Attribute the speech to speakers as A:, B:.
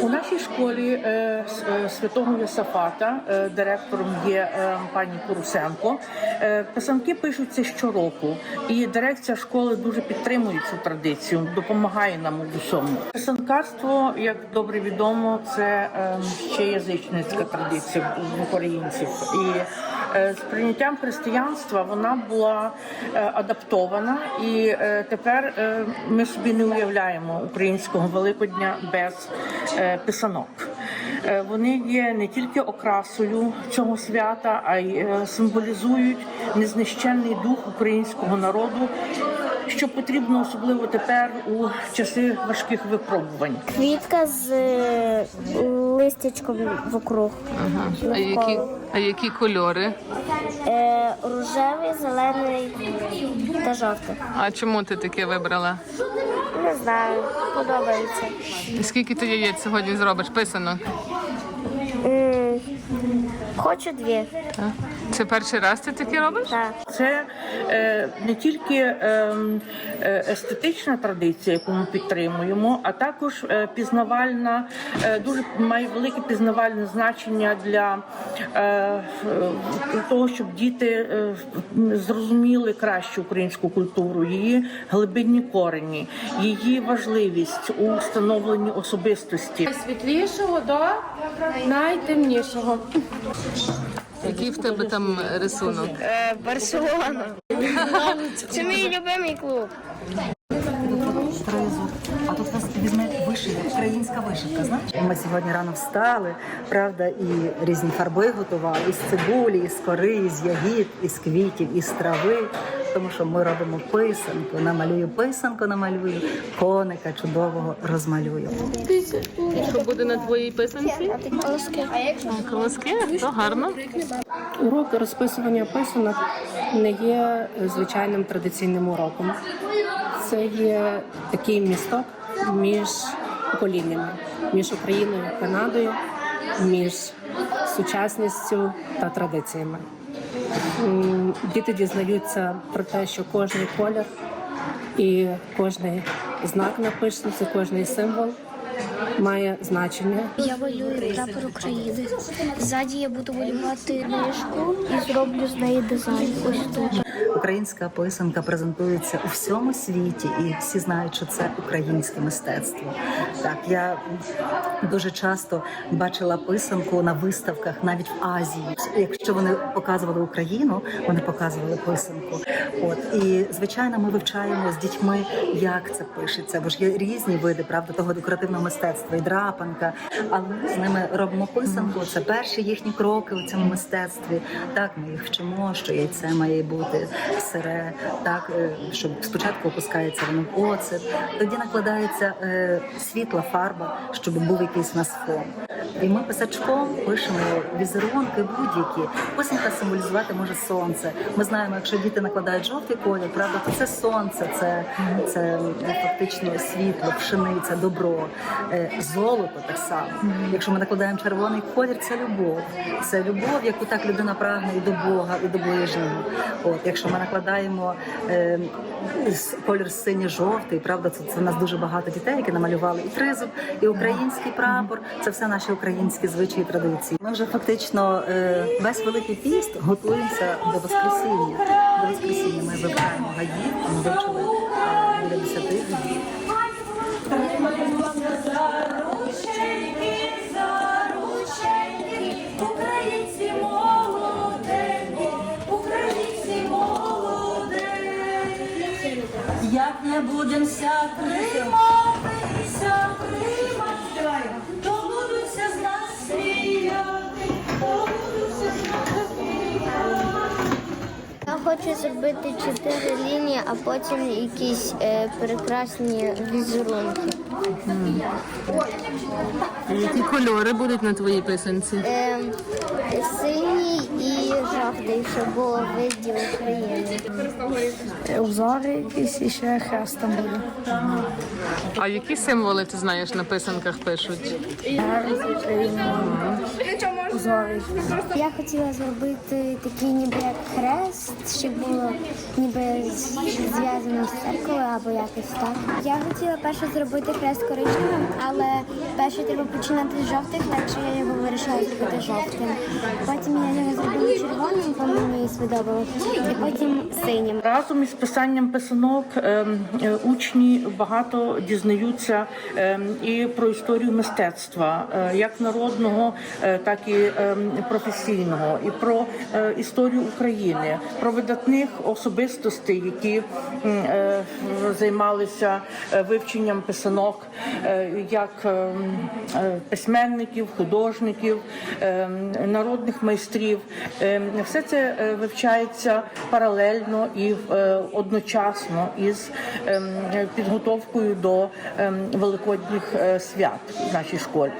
A: школі нашій школі е, святого Йосафата. Е, Директором є е, пані Порусенко. Е, Писанки пишуться щороку, і дирекція школи дуже підтримує цю традицію, допомагає нам у всьому. Писанкарство, як добре відомо, це е, ще язичницька традиція в українців. І е, з прийняттям християнства вона була е, адаптована, і е, тепер е, ми собі не уявляємо українського Великодня без е, писанок. Е, Вони є не тільки окрасою цього свята, а й е, символізують незнищенний дух українського народу, що потрібно особливо тепер у часи важких випробувань.
B: Квітка з листячком вокруг.
C: А які, а які кольори?
B: Е, рожевий, зелений та жовтий.
C: А чому ти таке вибрала?
B: Не знаю, подобається.
C: Скільки ти яєць сьогодні зробиш писано?
B: М, Хочу дві.
C: Так? Це перший раз ти таке робиш?
B: Так.
A: Це е, не тільки ем, е, естетична традиція, яку ми підтримуємо, а також е, пізнавальна, е, дуже має велике пізнавальне значення для е, е, того, щоб діти е, зрозуміли краще українську культуру, її глибинні корені, її важливість у встановленні особистості.
D: Найсвітлішого до найтемнішого.
C: Який в тебе там рисунок?
B: Е, Барселона. Це мій любимий клуб.
E: А тут нас візьме вишивка, українська вишивка, знаєш? Ми сьогодні рано встали, правда, і різні фарби готували, із цибулі, із кори, із ягід, із квітів, із трави. Тому що ми робимо писанку, намалюю писанку, намалюю, коника чудового розмалюю.
C: Що буде на твоїй писанці? Колоски? То гарно.
D: Урок розписування писанок не є звичайним традиційним уроком. Це є такий місток між поколіннями, між Україною і Канадою, між сучасністю та традиціями. Діти дізнаються про те, що кожний колір і кожний знак на пишниці, кожний символ має значення.
B: Я малюю прапор України. Ззаді я буду малювати книжку і зроблю з неї дизайн. Ось тут.
E: Українська писанка презентується у всьому світі, і всі знають, що це українське мистецтво. Так, я дуже часто бачила писанку на виставках, навіть в Азії. Якщо вони показували Україну, вони показували писанку. От і звичайно, ми вивчаємо з дітьми, як це пишеться, бо ж є різні види, правда, того декоративного мистецтва і драпанка. Але ми з ними робимо писанку. Це перші їхні кроки у цьому мистецтві. Так, ми їх вчимо, що яйце має бути сире, так е, щоб спочатку опускається воно в оцет, тоді накладається е, світла фарба, щоб був якийсь у нас фон. І ми писачком пишемо візерунки будь-які. Писанка символізувати може сонце. Ми знаємо, якщо діти накладають жовтий колір, правда, то це сонце, це, це фактично світло, пшениця, добро, Е, золото так само. Якщо ми накладаємо червоний колір, це любов. Це любов, яку так людина прагне і до Бога, і до ближнього. От, якщо ми накладаємо е, колір синьо-жовтий, правда, це, це в нас дуже багато дітей, які намалювали і тризуб, і український прапор. Це все наші українські звичаї і традиції. Ми вже фактично е, весь великий піст готуємося до Воскресіння. До Воскресіння ми вивчаємо гаї, ми вивчили е, біля 10 гаїв.
F: Як не будемся триматися, тримати,
B: хочу зробити чотири лінії, а потім якісь е, прекрасні візерунки.
C: Які кольори будуть на твоїй писанці?
B: Е, синій і жовтий, щоб було видів України.
D: Узори якісь і ще хрестом буде.
C: А які символи ти знаєш на писанках пишуть?
G: узори.
H: Я хотіла зробити такий ніби як хрест, щоб було ніби зв'язано з церквою або якось так. Я хотіла перше зробити хрест коричневим, але перше треба починати з жовтих, легше я його вирішила зробити жовтим. Потім я його зробила червоним, бо мені сподобалось, і потім синім.
A: Разом із писанням писанок ем, е, учні багато дізнаються ем, і про історію мистецтва, е, як народного, е, так і ем, професійного, і про історію України, про видатних особистостей, які е, займалися е, вивченням писанок, е, як ем, письменників, художників, ем, народних майстрів. Ем, Все це вивчається паралельно і одночасно із підготовкою до великодніх свят в нашій школі.